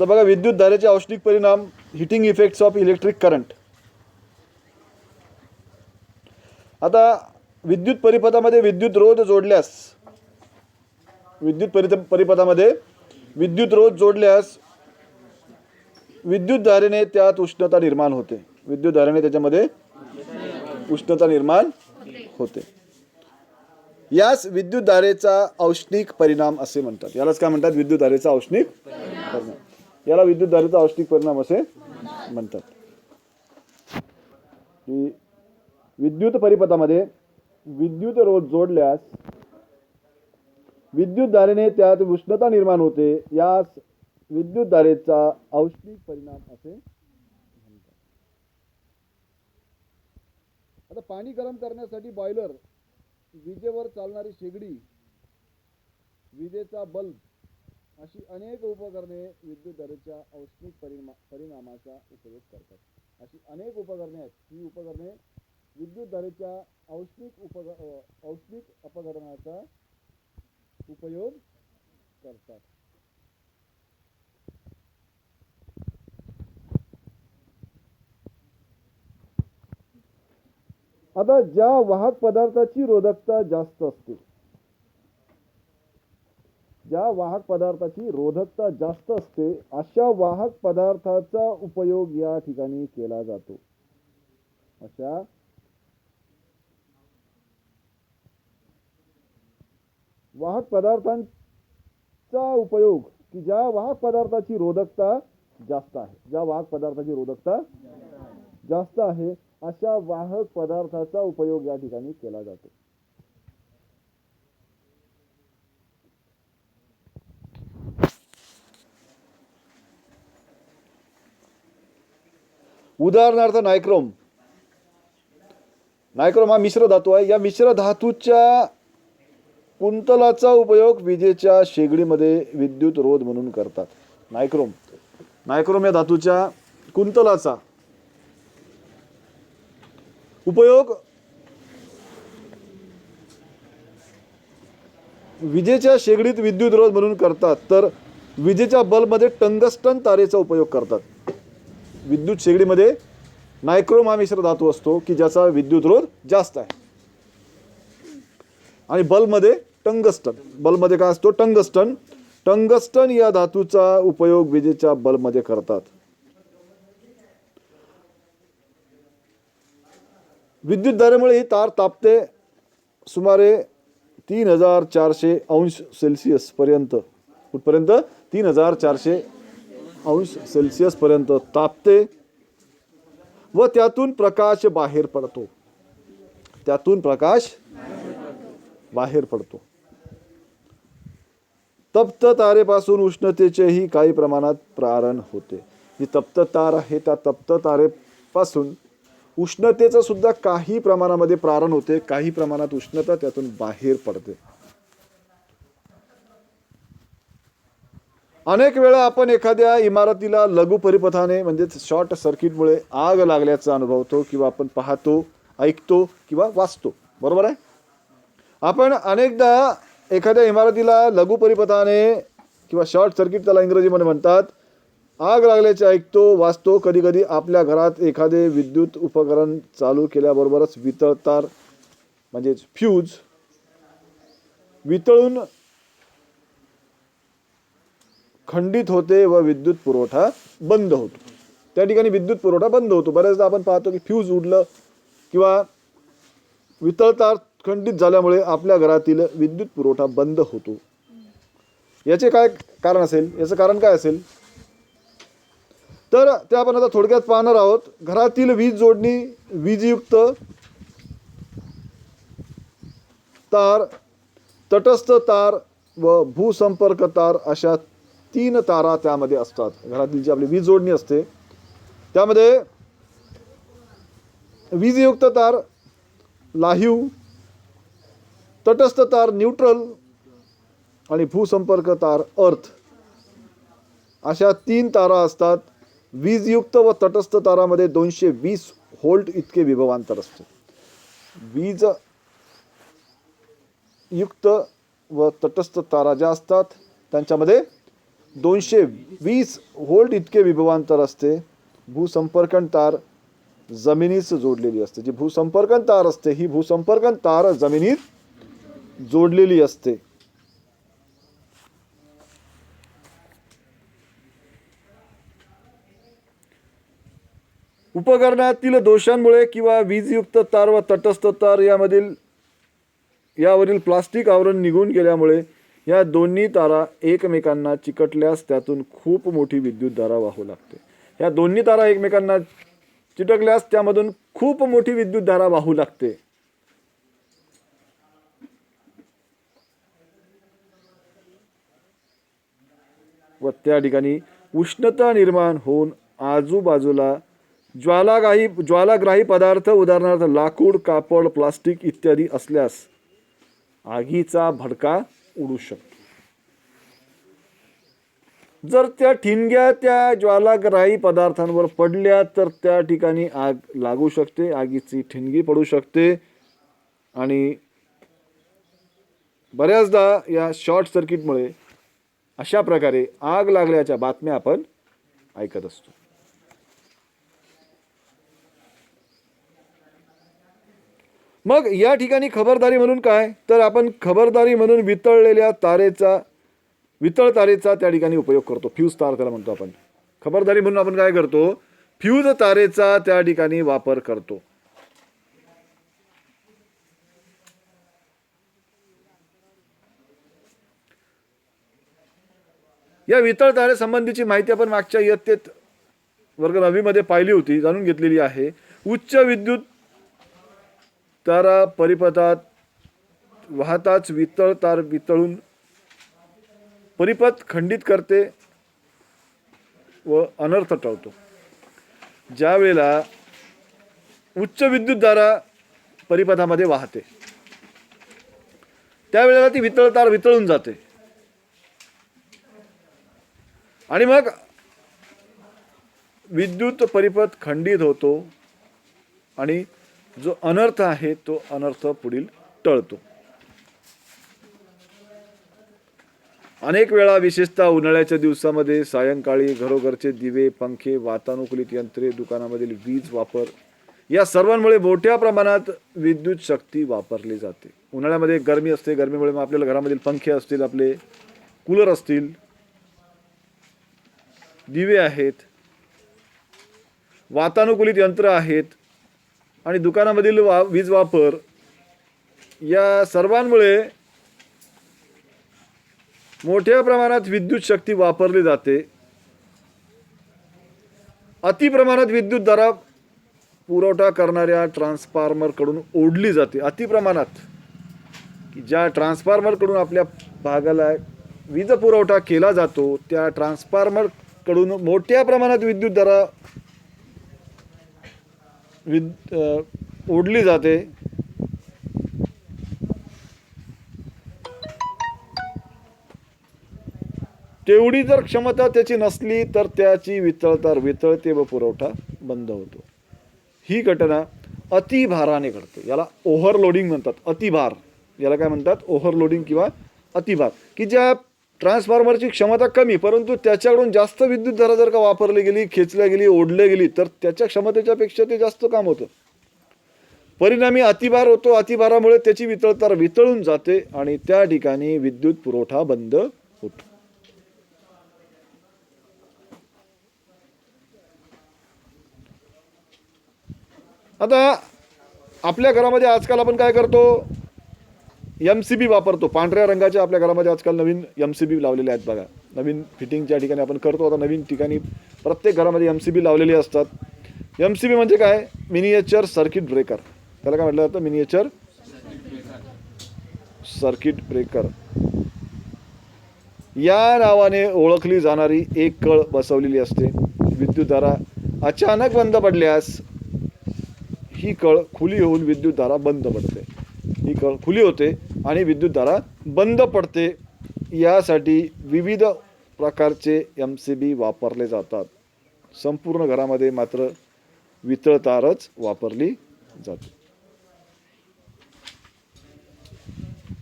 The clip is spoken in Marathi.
आता बघा विद्युत धारेचे औष्णिक परिणाम heating effects of electric current आता विद्युत परिपथामध्ये विद्युत रोध जोडल्यास विद्युत परिप परिपथामध्ये विद्युत रोध जोडल्यास विद्युत धारेने त्यात उष्णता निर्माण होते. विद्युत धारेने त्याच्यामध्ये उष्णता निर्माण होते. यास विद्युत धारेचा औष्णिक परिणाम असे म्हणतात. यालाच काय म्हणतात? विद्युत धारेचा औष्णिक परिणाम. याला विद्युत धारेचा औष्णिक परिणाम असे म्हणतात. विद्युत परिपथामध्ये विद्युत रोज जोडल्यास विद्युत धारेने त्यात उष्णता निर्माण होते यास विद्युत धारेचा औष्णिक परिणाम असे म्हणतात. आता पाणी गरम करण्यासाठी बॉयलर विजेवर चालणारी शेगडी विजेचा बल्ब अशी अनेक उपकरणे विद्युत धारेच्या औष्णिक परिणा परिणामाचा उपयोग करतात. अशी अनेक उपकरणे आहेत. ही उपकरणे विद्युत धारेच्या औष्णिक उपग औष्णिक अपघटनाचा उपयोग करतात. आता ज्या वाहक पदार्थाची रोधकता जास्त असते ज्या वाहक पदार्थाची रोधकता जास्त असते अशा वाहक पदार्थाचा उपयोग या ठिकाणी केला जातो. अशा वाहक पदार्थांचा उपयोग की ज्या वाहक पदार्थाची रोधकता जास्त आहे ज्या वाहक पदार्थाची रोधकता जास्त आहे अशा वाहक पदार्थाचा उपयोग या ठिकाणी केला जातो. उदाहरणार्थ नायक्रोम. नायक्रोम हा मिश्र धातू आहे. या मिश्र धातूच्या कुंतलाचा उपयोग विजेच्या शेगडीमध्ये विद्युत रोध म्हणून करतात. नायक्रोम. नायक्रोम या धातूच्या कुंतलाचा उपयोग विजेच्या शेगडीत विद्युत रोध म्हणून करतात. तर विजेच्या बल्बमध्ये टंगस्टन तारेचा उपयोग करतात. विद्युत शेगडीमध्ये नायक्रोम मिश्र धातू असतो की ज्याचा विद्युत रोध जास्त आहे. आणि बल्बमध्ये टंगस्टन. बल्बमध्ये काय असतो? टंगस्टन. टंगस्टन या धातूचा उपयोग विजेच्या बल्बमध्ये करतात. विद्युत धारेमुळे ही तार तापते सुमारे तीन हजार चारशे अंश सेल्सिअस पर्यंत. कुठपर्यंत? तीन हजार चारशे अंश सेल्सिअस पर्यंत तापते व त्यातून प्रकाश बाहेर पडतो. त्यातून प्रकाश बाहेर पडतो. तप्त तारेपासून उष्णतेचेही काही प्रमाणात प्रारण होते. जी तप्त तार आहे त्या तप्त तारेपासून उष्णतेचं सुद्धा काही प्रमाणामध्ये प्रारण होते काही प्रमाणात उष्णता त्यातून बाहेर पडते. अनेक वेळा आपण एखाद्या इमारतीला लघु परिपथाने म्हणजेच शॉर्ट सर्किटमुळे आग लागल्याचा अनुभवतो किंवा आपण पाहतो ऐकतो किंवा वाचतो. बरोबर आहे? आपण अनेकदा एखाद्या इमारतीला लघु परिपथाने किंवा शॉर्ट सर्किट त्याला इंग्रजीमध्ये म्हणतात आग लागल्याचे ऐकतो वाचतो. कधी कधी आपल्या घरात एखादे विद्युत उपकरण चालू केल्याबरोबरच वितळतार म्हणजेच फ्यूज वितळून खंडित होते व विद्युत पुरवठा बंद होतो. त्या ठिकाणी विद्युत पुरवठा बंद होतो. बऱ्याचदा आपण पाहतो की फ्यूज उडलं किंवा वितळतार खंडित झाल्यामुळे आपल्या घरातील विद्युत पुरवठा बंद होतो. याचे काय कारण असेल? याचं कारण काय असेल? तर ते आपण आता थोडक्यात पाहणार आहोत. घरातील वीज जोडणी वीजयुक्त तार तटस्थ तार व भूसंपर्क तार अशा तीन तारा त्यामध्ये असतात. घरातील जी आपली वीज जोडणी असते त्यामध्ये वीजयुक्त तार लाहीव तटस्थ तार न्यूट्रल आणि भूसंपर्क तार अर्थ. अशा तीन तारा असतात. वीजयुक्त व तटस्थ तारामध्ये दोनशे वीस होल्ट इतके विभवांतर असते. वीज युक्त व तटस्थ तारा ज्या असतात त्यांच्यामध्ये दोनशे वीस व्होल्ट इतके विभवांतर असते. भूसंपर्कन तार जमिनीस जोडलेली असते. जी भूसंपर्कन तार असते ही भूसंपर्कन तार जमिनीत जोडलेली असते. उपकरणातील दोषांमुळे किंवा वीजयुक्त तार व तटस्थ तार यामधील यावरील प्लास्टिक आवरण निघून गेल्यामुळे या दोन्ही तारा एकमेकांना चिकटल्यास त्यातून खूप मोठी विद्युतधारा वाहू लागते. या दोन्ही तारा एकमेकांना चिटकल्यास त्यामधून खूप मोठी विद्युतधारा वाहू लागते. व त्या ठिकाणी उष्णता निर्माण होऊन आजूबाजूला ज्वालाग्राही ज्वालाग्राही पदार्थ उदाहरणार्थ लाकूड कापड प्लास्टिक इत्यादी असल्यास आगीचा भडका उडू शकतो. जर त्या ठिणग्या त्या ज्वालाग्राही पदार्थांवर पडल्या तर त्या ठिकाणी आग लागू शकते आगीची ठिणगी पडू शकते. आणि बऱ्याचदा या शॉर्ट सर्किटमुळे अशा प्रकारे आग लागल्याच्या बातम्या आपण ऐकत असतो. मग या ठिकाणी खबरदारी म्हणून काय? तर आपण खबरदारी म्हणून वितळलेल्या तारेचा वितळ तारेचा त्या ठिकाणी उपयोग करतो. फ्यूज तार त्याला म्हणतो आपण. खबरदारी म्हणून आपण काय करतो? फ्यूज तारेचा त्या ठिकाणी वापर करतो. या वितळ तारेसंबंधीची माहिती आपण मागच्या इयत्तेत वर्ग नववीमध्ये पाहिली होती जाणून घेतलेली आहे. उच्च विद्युत तारा परिपदात वाहताच वितळ तार वितळून परिपथ खंडित करते व अनर्थ टळतो. ज्या वेळेला उच्च विद्युतधारा परिपथामध्ये वाहते त्यावेळेला ती वितळ तार वितळून जाते. आणि मग विद्युत परिपथ खंडित होतो आणि जो अनर्थ आहे तो अनर्थ पुढील टळतो. अनेक वेळा विशेषतः उन्हाळ्याच्या दिवसामध्ये सायंकाळी घरोघरचे दिवे पंखे वातानुकूलित यंत्रे दुकानामधील वीज वापर या सर्वांमुळे मोठ्या प्रमाणात विद्युत शक्ती वापरली जाते. उन्हाळ्यामध्ये गरमी असते गरमीमुळे मग आपल्याला घरामधील पंखे असतील आपले कूलर असतील दिवे आहेत वातानुकूलित यंत्र आहेत आणि दुकानामधील वा वीज वापर या सर्वांमुळे मोठ्या प्रमाणात विद्युत शक्ती वापरली जाते. अति प्रमाणात विद्युत दरा पुरवठा करणाऱ्या ट्रान्सफॉर्मरकडून ओढली जाते. अति प्रमाणात. की ज्या ट्रान्सफॉर्मरकडून आपल्या भागाला वीज पुरवठा केला जातो त्या ट्रान्सफॉर्मरकडून मोठ्या प्रमाणात विद्युत दरा विद ओढली जाते. तेवढी जर क्षमता त्याची नसली तर त्याची वितळतार वितळते व पुरवठा बंद होतो. ही घटना अतिभाराने घडते. याला ओव्हरलोडिंग म्हणतात. अतिभार. याला काय म्हणतात? ओव्हरलोडिंग किंवा अतिभार. की ज्या ट्रान्सफॉर्मरची क्षमता कमी परंतु त्याच्याकडून जास्त विद्युत धारा जर का वापरली गेली खेचल्या गेली ओढल्या गेली तर त्याच्या क्षमतेच्या पेक्षा ते जास्त काम होतं. परिणामी अतिभार होतो. अतिभारामुळे त्याची वितळतार वितळून जाते आणि त्या ठिकाणी विद्युत पुरवठा बंद होतो. आता आपल्या घरामध्ये आजकाल आपण काय करतो? एम सी बी वापरतो. पांढऱ्या रंगाचे आपल्या घरामध्ये आजकाल नवीन एम सी बी लावलेले आहेत बघा. नवीन फिटिंगच्या ठिकाणी आपण करतो. आता नवीन ठिकाणी प्रत्येक घरामध्ये एम सी बी लावलेली असतात. एम सी बी म्हणजे काय? मिनिएचर सर्किट ब्रेकर त्याला काय म्हटलं जातं? मिनिएचर सर्किट ब्रेकर या नावाने ओळखली जाणारी एक कळ बसवलेली असते. विद्युतधारा अचानक बंद पडल्यास ही कळ खुली होऊन विद्युतधारा बंद पडते. ही कळ खुली होते. आणि विद्युतधारा बंद पडते यासाठी विविध प्रकारचे एम सी बी वापरले जातात. संपूर्ण घरामध्ये मात्र वितळतारच वापरली जाते.